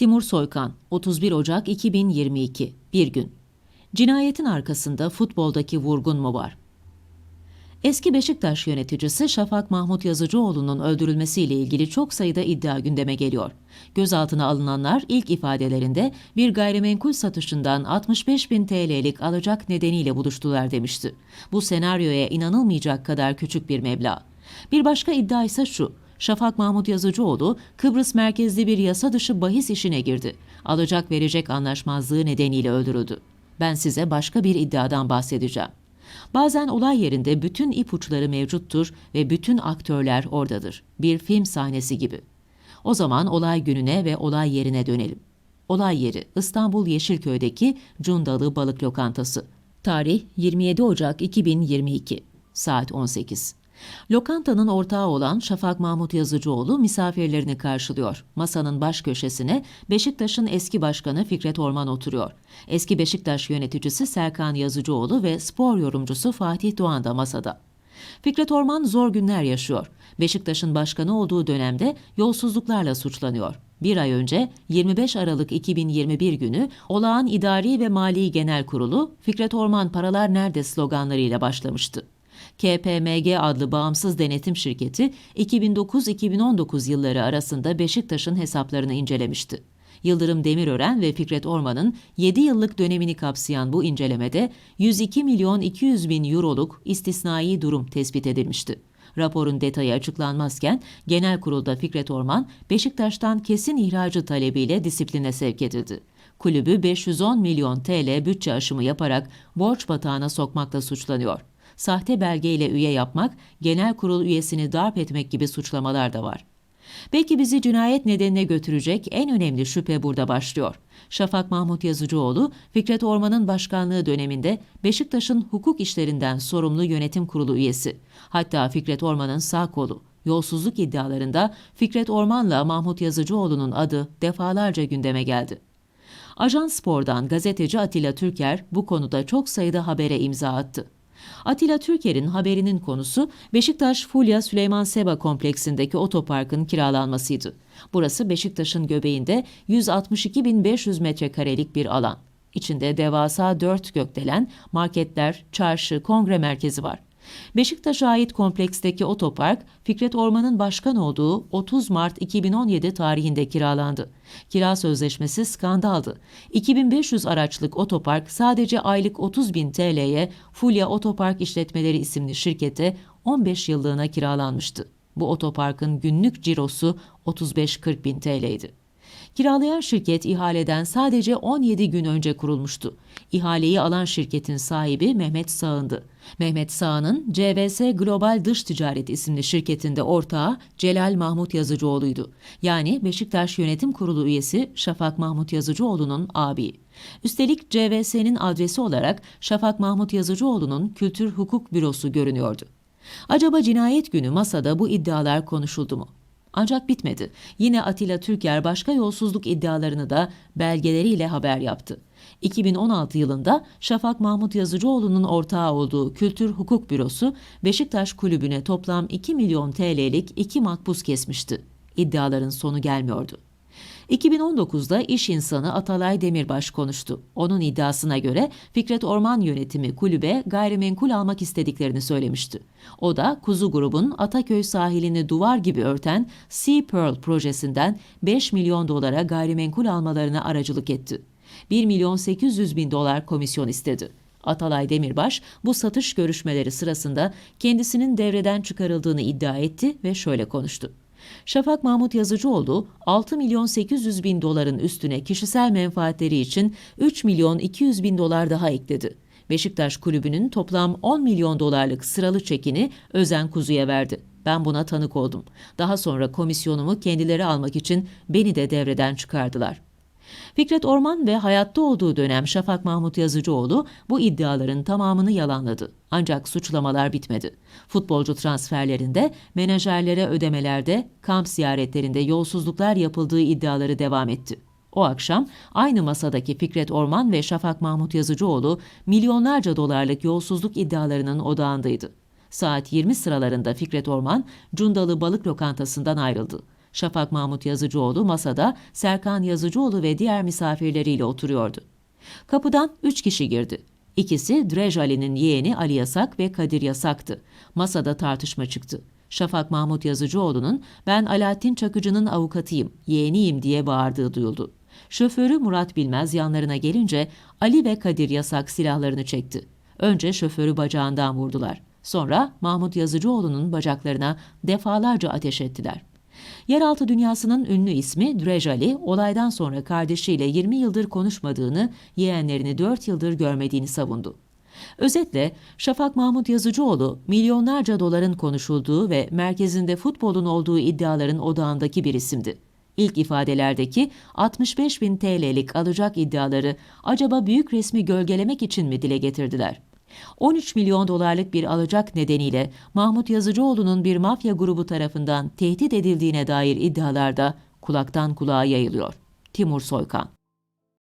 Timur Soykan, 31 Ocak 2022, bir gün. Cinayetin arkasında futboldaki vurgun mu var? Eski Beşiktaş yöneticisi Şafak Mahmut Yazıcıoğlu'nun öldürülmesiyle ilgili çok sayıda iddia gündeme geliyor. Gözaltına alınanlar ilk ifadelerinde bir gayrimenkul satışından 65 bin TL'lik alacak nedeniyle buluştular demişti. Bu senaryoya inanılmayacak kadar küçük bir meblağ. Bir başka iddia ise şu. Şafak Mahmut Yazıcıoğlu, Kıbrıs merkezli bir yasa dışı bahis işine girdi. Alacak verecek anlaşmazlığı nedeniyle öldürüldü. Ben size başka bir iddiadan bahsedeceğim. Bazen olay yerinde bütün ipuçları mevcuttur ve bütün aktörler oradadır. Bir film sahnesi gibi. O zaman olay gününe ve olay yerine dönelim. Olay yeri İstanbul Yeşilköy'deki Cundalı Balık Lokantası. Tarih 27 Ocak 2022. Saat 18. Lokantanın ortağı olan Şafak Mahmut Yazıcıoğlu misafirlerini karşılıyor. Masanın baş köşesine Beşiktaş'ın eski başkanı Fikret Orman oturuyor. Eski Beşiktaş yöneticisi Serkan Yazıcıoğlu ve spor yorumcusu Fatih Doğan da masada. Fikret Orman zor günler yaşıyor. Beşiktaş'ın başkanı olduğu dönemde yolsuzluklarla suçlanıyor. Bir ay önce 25 Aralık 2021 günü olağan idari ve mali genel kurulu Fikret Orman paralar nerede sloganlarıyla başlamıştı. KPMG adlı bağımsız denetim şirketi 2009-2019 yılları arasında Beşiktaş'ın hesaplarını incelemişti. Yıldırım Demirören ve Fikret Orman'ın 7 yıllık dönemini kapsayan bu incelemede 102 milyon 200 bin euroluk istisnai durum tespit edilmişti. Raporun detayı açıklanmazken genel kurulda Fikret Orman Beşiktaş'tan kesin ihracı talebiyle disipline sevk edildi. Kulübü 510 milyon TL bütçe aşımı yaparak borç batağına sokmakla suçlanıyor sahte belgeyle üye yapmak, genel kurul üyesini darp etmek gibi suçlamalar da var. Belki bizi cinayet nedenine götürecek en önemli şüphe burada başlıyor. Şafak Mahmut Yazıcıoğlu, Fikret Orman'ın başkanlığı döneminde Beşiktaş'ın hukuk işlerinden sorumlu yönetim kurulu üyesi. Hatta Fikret Orman'ın sağ kolu. Yolsuzluk iddialarında Fikret Orman'la Mahmut Yazıcıoğlu'nun adı defalarca gündeme geldi. Ajans Spor'dan gazeteci Atilla Türker bu konuda çok sayıda habere imza attı. Atilla Türker'in haberinin konusu Beşiktaş Fulya Süleyman Seba kompleksindeki otoparkın kiralanmasıydı. Burası Beşiktaş'ın göbeğinde 162.500 metrekarelik bir alan. İçinde devasa dört gökdelen, marketler, çarşı, kongre merkezi var. Beşiktaş'a ait kompleksteki otopark, Fikret Orman'ın başkan olduğu 30 Mart 2017 tarihinde kiralandı. Kira sözleşmesi skandaldı. 2500 araçlık otopark sadece aylık 30 bin TL'ye Fulya Otopark İşletmeleri isimli şirkete 15 yıllığına kiralanmıştı. Bu otoparkın günlük cirosu 35-40 bin TL'ydi. Kiralayan şirket ihaleden sadece 17 gün önce kurulmuştu. İhaleyi alan şirketin sahibi Mehmet Sağın'dı. Mehmet Sağ'ın CVS Global Dış Ticaret isimli şirketinde ortağı Celal Mahmut Yazıcıoğlu'ydu. Yani Beşiktaş Yönetim Kurulu üyesi Şafak Mahmut Yazıcıoğlu'nun abi. Üstelik CVS'nin adresi olarak Şafak Mahmut Yazıcıoğlu'nun Kültür Hukuk Bürosu görünüyordu. Acaba cinayet günü masada bu iddialar konuşuldu mu? Ancak bitmedi. Yine Atilla Türker başka yolsuzluk iddialarını da belgeleriyle haber yaptı. 2016 yılında Şafak Mahmut Yazıcıoğlu'nun ortağı olduğu Kültür Hukuk Bürosu Beşiktaş Kulübü'ne toplam 2 milyon TL'lik iki makbuz kesmişti. İddiaların sonu gelmiyordu. 2019'da iş insanı Atalay Demirbaş konuştu. Onun iddiasına göre Fikret Orman yönetimi kulübe gayrimenkul almak istediklerini söylemişti. O da Kuzu Grubun Ataköy sahilini duvar gibi örten Sea Pearl projesinden 5 milyon dolara gayrimenkul almalarına aracılık etti. 1 milyon 800 bin dolar komisyon istedi. Atalay Demirbaş bu satış görüşmeleri sırasında kendisinin devreden çıkarıldığını iddia etti ve şöyle konuştu. Şafak Mahmut Yazıcıoğlu 6 milyon 800 bin doların üstüne kişisel menfaatleri için 3 milyon 200 bin dolar daha ekledi. Beşiktaş kulübünün toplam 10 milyon dolarlık sıralı çekini Özen Kuzu'ya verdi. Ben buna tanık oldum. Daha sonra komisyonumu kendileri almak için beni de devreden çıkardılar. Fikret Orman ve hayatta olduğu dönem Şafak Mahmut Yazıcıoğlu bu iddiaların tamamını yalanladı. Ancak suçlamalar bitmedi. Futbolcu transferlerinde, menajerlere ödemelerde, kamp ziyaretlerinde yolsuzluklar yapıldığı iddiaları devam etti. O akşam aynı masadaki Fikret Orman ve Şafak Mahmut Yazıcıoğlu milyonlarca dolarlık yolsuzluk iddialarının odağındaydı. Saat 20 sıralarında Fikret Orman, Cundalı Balık Lokantası'ndan ayrıldı. Şafak Mahmut Yazıcıoğlu masada Serkan Yazıcıoğlu ve diğer misafirleriyle oturuyordu. Kapıdan üç kişi girdi. İkisi Drej Ali'nin yeğeni Ali Yasak ve Kadir Yasak'tı. Masada tartışma çıktı. Şafak Mahmut Yazıcıoğlu'nun ben Alaaddin Çakıcı'nın avukatıyım, yeğeniyim diye bağırdığı duyuldu. Şoförü Murat Bilmez yanlarına gelince Ali ve Kadir Yasak silahlarını çekti. Önce şoförü bacağından vurdular. Sonra Mahmut Yazıcıoğlu'nun bacaklarına defalarca ateş ettiler. Yeraltı dünyasının ünlü ismi Drej Ali, olaydan sonra kardeşiyle 20 yıldır konuşmadığını, yeğenlerini 4 yıldır görmediğini savundu. Özetle Şafak Mahmut Yazıcıoğlu milyonlarca doların konuşulduğu ve merkezinde futbolun olduğu iddiaların odağındaki bir isimdi. İlk ifadelerdeki 65 bin TL'lik alacak iddiaları acaba büyük resmi gölgelemek için mi dile getirdiler? 13 milyon dolarlık bir alacak nedeniyle Mahmut Yazıcıoğlu'nun bir mafya grubu tarafından tehdit edildiğine dair iddialar da kulaktan kulağa yayılıyor. Timur Soykan